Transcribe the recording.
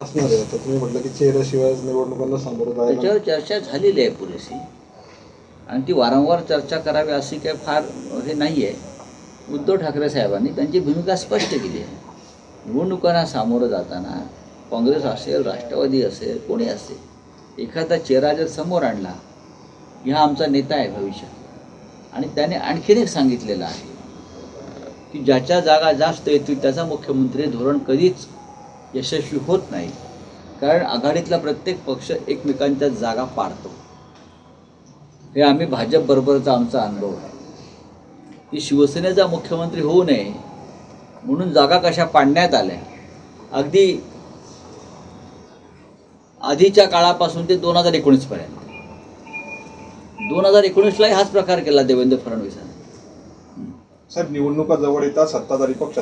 असणार आहे. आता तुम्ही म्हटलं की चेहऱ्याशिवाय निवडणुकांना सामोरं जायला त्याच्यावर चर्चा झालेली आहे पुरेशी. आणि ती वारंवार चर्चा करावी अशी काय फार हे नाही आहे उद्धव ठाकरे साहेबांनी त्यांची भूमिका स्पष्ट केली आहे. निवडणुकांना सामोरं जाताना काँग्रेस असेल राष्ट्रवादी असेल कोणी असेल एखादा चेहरा जर समोर आणला की हा आमचा नेता आहे भविष्यात. आणि त्याने आणखीन एक सांगितलेलं आहे की ज्याच्या जागा जास्त येतील त्याचा मुख्यमंत्री धोरण कधीच यशस्वी होत नाही. कारण आघाडीतला प्रत्येक पक्ष एकमेकांच्या जागा पाडतो. हे आम्ही भाजपबरोबरचा आमचा अनुभव आहे. की शिवसेनेचा मुख्यमंत्री होऊ नये म्हणून जागा कशा पाडण्यात आल्या अगदी आधीच्या काळापासून ते दोन हजार एकोणीसपर्यंत दोन हजार एकोणीसलाही हाच प्रकार केला देवेंद्र फडणवीसांनी. साहेब निवडणुका जवळ येतात सत्ताधारी पक्ष